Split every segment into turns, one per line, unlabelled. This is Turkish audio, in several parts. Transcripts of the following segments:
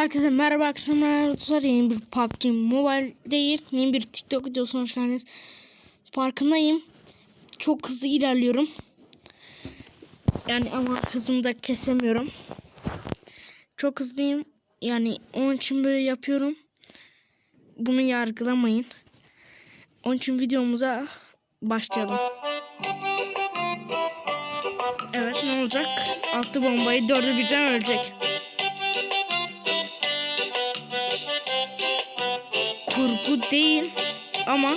Herkese merhaba akşamlar arkadaşlar. Yeni bir PUBG Mobile değil. Yeni bir TikTok videosuna hoş geldiniz. Farkındayım. Çok hızlı ilerliyorum. Yani ama hızımı da kesemiyorum. Çok hızlıyım. Yani onun için böyle yapıyorum. Bunu yargılamayın. Onun için videomuza başlayalım. Evet ne olacak? Altı bombayı dördü birden ölecek. Kurgu değil ama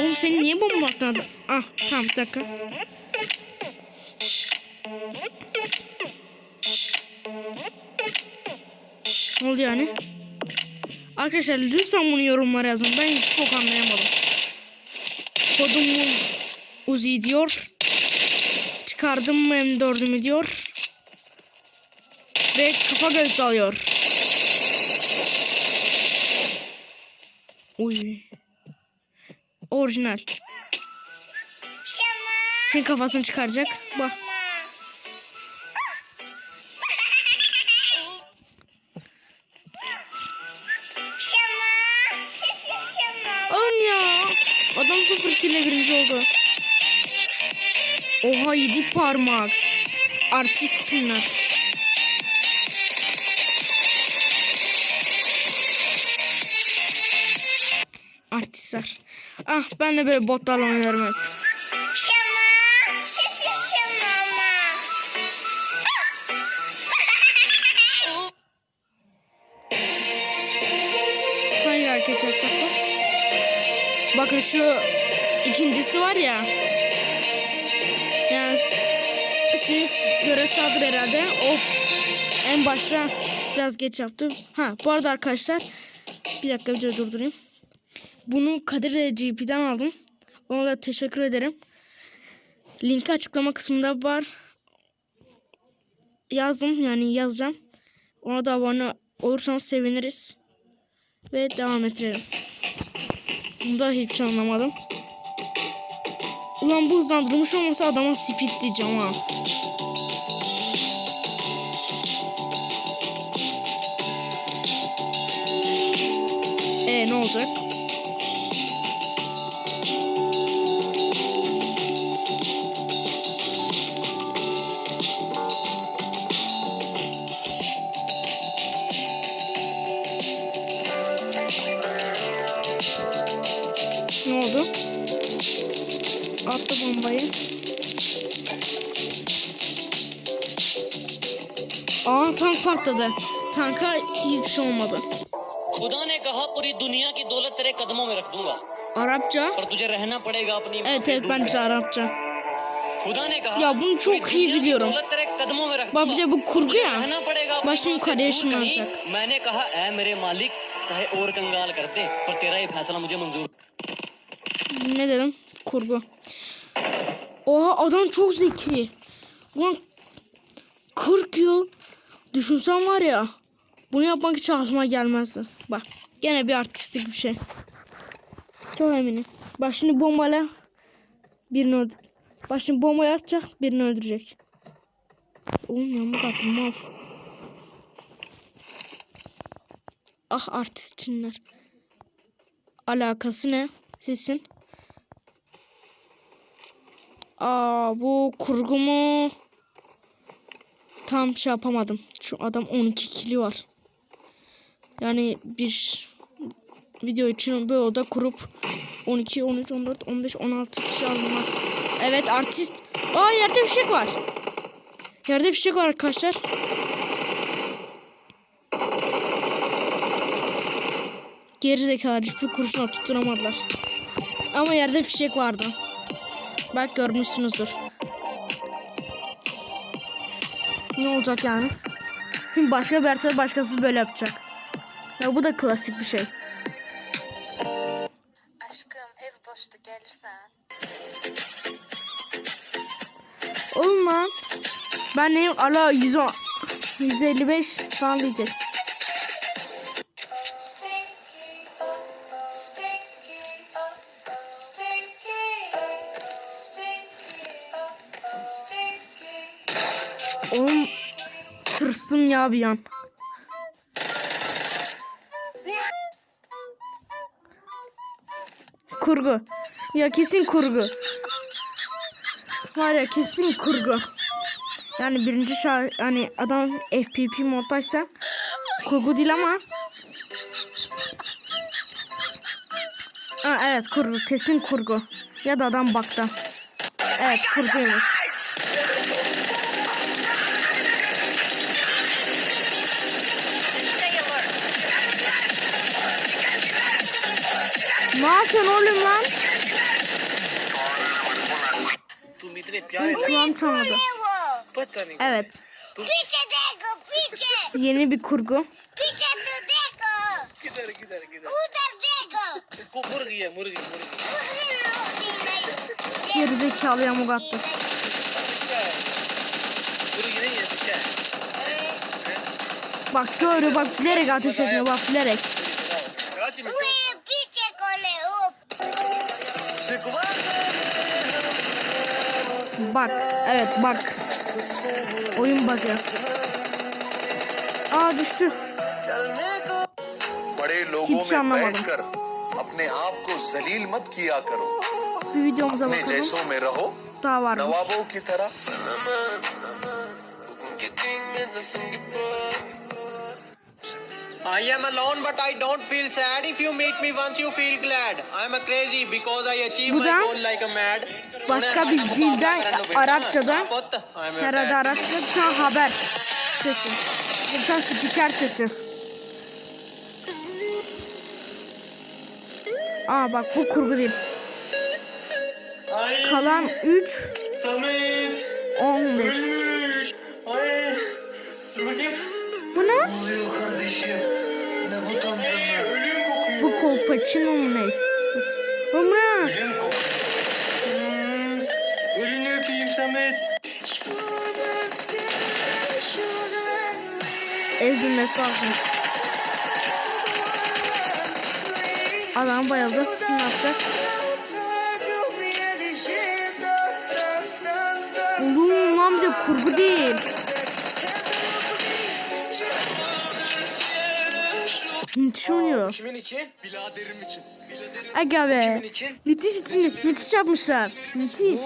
Oğlum seni niye bomba attın? Ah tamam bir dakika. Ne oldu yani? Arkadaşlar lütfen bunu yorumlara yazın. Ben hiç bok anlayamadım. Kodumu Uzi diyor. Çıkardım mı M4'ümü diyor. Ve kafa göz alıyor. Uy. Orijinal. Senin kafasını çıkaracak. Bak. Oğlum ya. Adam sıfır kille birinci oldu. Oha yedi parmak. Artist Çinler. Artistler. Ah ben de böyle botlarla oynarım hep. Hangi hareket yapacaklar? Bakın şu ikincisi var ya. Yani siz göre sadır herhalde. O en başta biraz geç yaptı. Ha bu arada arkadaşlar bir dakika videoyu durdurayım. Bunu Kadir GP'den aldım. Ona da teşekkür ederim. Linki açıklama kısmında var. Yazdım yani yazacağım. Ona da abone olursanız seviniriz. Ve devam ettirelim. Bunda hiç şey anlamadım. Ulan bu hızlandırılmış olmasa adama speed diyeceğim ha. E ne olacak? Aa tank patladı. Tanka hiçbir şey olmadı.
खुदा ने कहा पूरी दुनिया की दौलत तेरे कदमों में रख दूंगा
Arapça.
पर तुझे रहना पड़ेगा अपनी
Evet evet ben de Arapça.
खुदा ने कहा
Ya bunu çok
पूरी
iyi
दुनिया की
biliyorum.
दौलत तेरे कदमों में रख
Bak bir
दूंगा
de bu kurgu ya.
रहना पड़ेगा अपनी
Başını
माँ से
yukarıya
दूर
ışınlanacak.
कहीं। मैंने कहा ऐ मेरे मालिक चाहे और कंगाल कर दे पर तेरा ये फैसला मुझे मंजूर
Ne dedim? Kurgu. Oha adam çok zeki. Ulan 40 yıl düşünsem var ya bunu yapmak hiç aklıma gelmezdi. Bak gene bir artistik bir şey. Çok eminim. Bak şimdi bombayla birini öldür. Bak şimdi bombayı atacak birini öldürecek. Oğlum yamuk attım mal. Ah artistçinler. Alakası ne? Sizsin. Aa bu kurgu mu? Tam şey yapamadım. Şu adam 12 kili var. Yani bir video için böyle oda kurup 12, 13, 14, 15, 16 kişi alınmaz. Evet artist. Aa yerde fişek var. Yerde fişek var arkadaşlar. Geri zekalar hiçbir kurşuna tutturamadılar. Ama yerde fişek vardı. Bak görmüşsünüzdür. Ne olacak yani? Şimdi başka bir yerde başkası böyle yapacak. Ya bu da klasik bir şey.
Aşkım ev boştu gelirsen.
Oğlum lan. Ben neyim? Ala 110, 155 falan diyecek. bastım ya bir an. Kurgu. Ya kesin kurgu. Var ya kesin kurgu. Yani birinci şar hani adam FPP moddaysa kurgu değil ama Aa, evet kurgu kesin kurgu ya da adam bakta. Evet kurguymuş. Ne yapıyorsun oğlum lan? Kulağım çalmadı. Evet. Yeni bir kurgu. Geri zekalıya mug attı. Bak görü bak bilerek ateş etmiyor bak bilerek. Bak evet bak. Oyun bug'ı. Aa düştü.
बड़े लोगों
Hiç
में. बैठकर अपने आप को जलील मत किया करो
Bir videomuza
अपने. जैसों में रहो. नवाबों की तरह
I am alone, but I don't feel sad. If you meet me once, you feel glad. I am a crazy because I achieve
Bu
my goal like a mad.
başka bir dilden Arapçadan herhalde Arapça ta haber sesi. Tane spiker sesi. Aa bak bu kurgu değil. Kalan 3
Samet
15.
ölmüş. Ay. Dur bakayım.
Bu ne?
Ölüm kokuyor.
Bu kolpaçino mu ne? Bu ne?
Ölüm kokuyor. Hmm. Ölünü öpeyim Samet.
Ezilmesi lazım. Adam bayıldı. Ne yapacak? Oğlum lan bir de kurgu değil. Müthiş oynuyor.
Kimin için?
Aga be.
Kimin için?
Müthiş için, müthiş yapmışlar. Müthiş.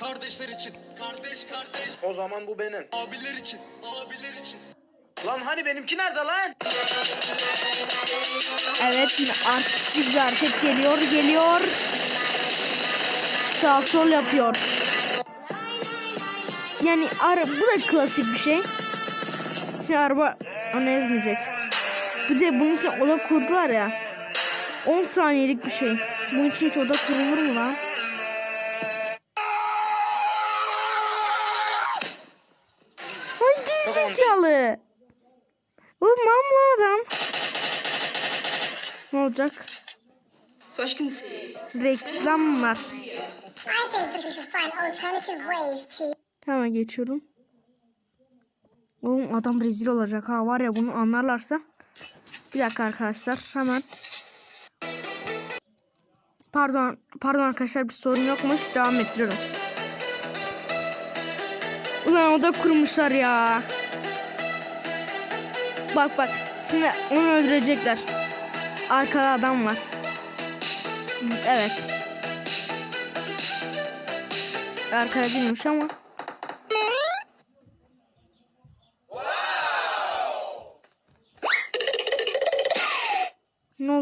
Kardeşler için, kardeş kardeş.
O zaman bu benim.
Abiler için, abiler için.
Lan hani benimki nerede lan?
Evet artistik bir hareket geliyor, geliyor. Sağ sol yapıyor. Yani ara, bu da klasik bir şey. Şimdi araba onu ezmeyecek. Bir de bunun için oda kurdular ya. 10 saniyelik bir şey. Bunun için hiç oda kurulur mu lan? Ay gerizekalı. Bu mamla adam. Ne olacak? Reklam
to
Hemen geçiyorum. Oğlum adam rezil olacak ha var ya bunu anlarlarsa. Bir dakika arkadaşlar hemen. Pardon pardon arkadaşlar bir sorun yokmuş devam ettiriyorum. Ulan o da kurmuşlar ya. Bak bak şimdi onu öldürecekler. Arkada adam var. Evet. Arkada değilmiş ama.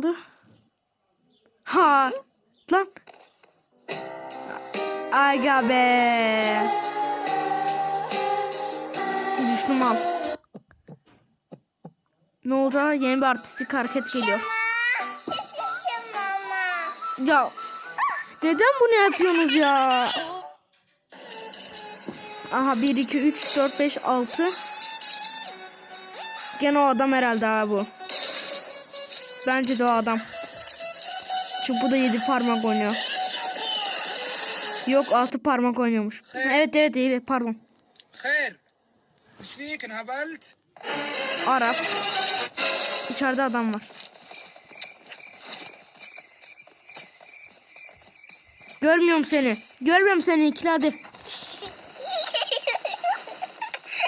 Oldu? Ha! Lan! Aga be! Düştüm al. Ne oldu? Yeni bir artistik hareket geliyor. Ya neden bunu yapıyorsunuz ya? Aha 1 2 3 4 5 6 Gene o adam herhalde ha bu. Bence de o adam. Çünkü bu da yedi parmak oynuyor. Yok altı parmak oynuyormuş. Hayır. Evet evet iyi pardon.
Hayır.
Arap. İçeride adam var. Görmüyorum seni. Görmüyorum seni ikili hadi.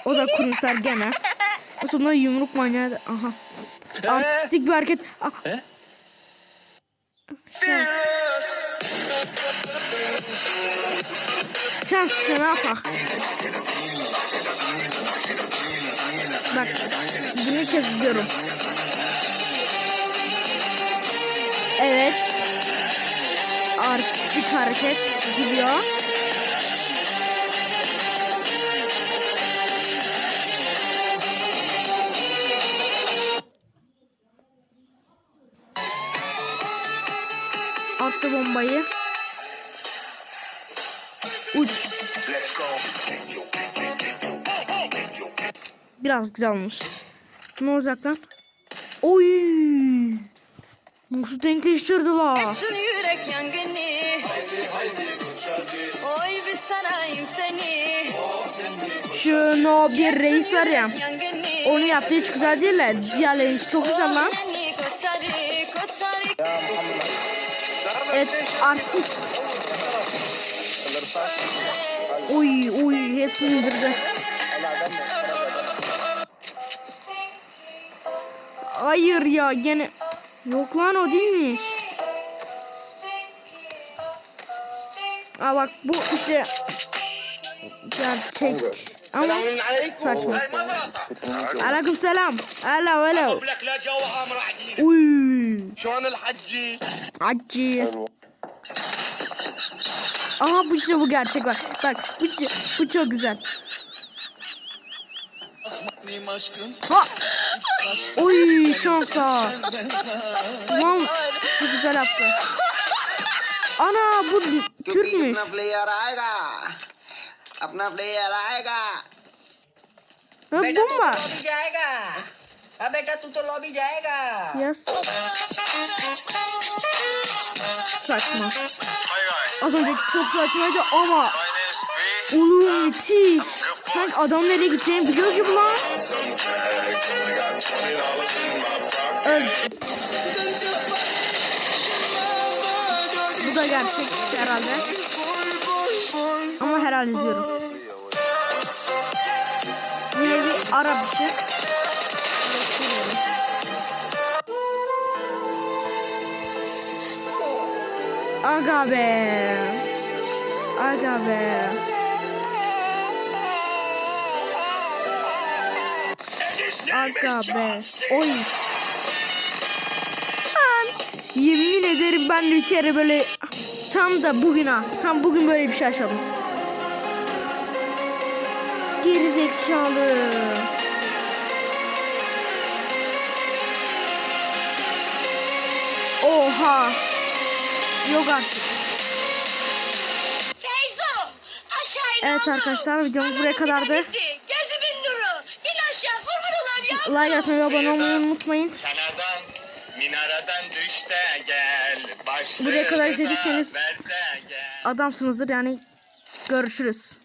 O da kurumsar gene. O sonra yumruk manyağı. Aha. Artistik bir hareket. Ah.
He?
Şans işte ne yapar? Bak bunu izliyorum. Evet. Artistik hareket gidiyor. Attı bombayı. Uç. Biraz güzel olmuş. Ne olacak lan? Oy! Nasıl denkleştirdiler?
Yaksın yürek yangını Oy bir sarayım seni
Şu no bir reis var ya. Onu yaptığı hiç güzel değil de diğerlerinki çok güzel lan. Evet artist. Oy oy hepsini indirdi. Hayır ya gene. Yok lan o değilmiş. Aa bak bu işte gerçek ama saçma. Aleyküm selam. Hello hello.
لك لا جو عامر عديد
Uy.
شلون الحجي
Acı. Aha bu işte bu gerçek bak. Bak bu, bu çok güzel. Ha. Oy şansa. Ulan çok güzel yaptı. Ana bu Türkmüş.
Player आएगा अपना प्लेयर आएगा
Ha bomba.
जाएगा अब बेटा तू तो lobby जाएगा
Yes. Saçma. Az önceki çok saçmaydı ama Oğlum müthiş. Sanki adam nereye gideceğini biliyor gibi lan. Öl. Bu da gerçek herhalde. Ama herhalde diyorum. Yine bir Arap işi. Aga be. Aga be. Aga be. Oy. Yemin ederim ben bir kere böyle tam da bugün ha. Tam bugün böyle bir şey yaşadım. Geri zekalı. Oha. Yok artık.
Feyzo aşağı in
Evet arkadaşlar videomuz buraya kadardı. Like atmayı ve abone olmayı unutmayın.
Kenardan minareden düş de gel
Buraya kadar izlediyseniz-. Adamsınızdır yani. Görüşürüz.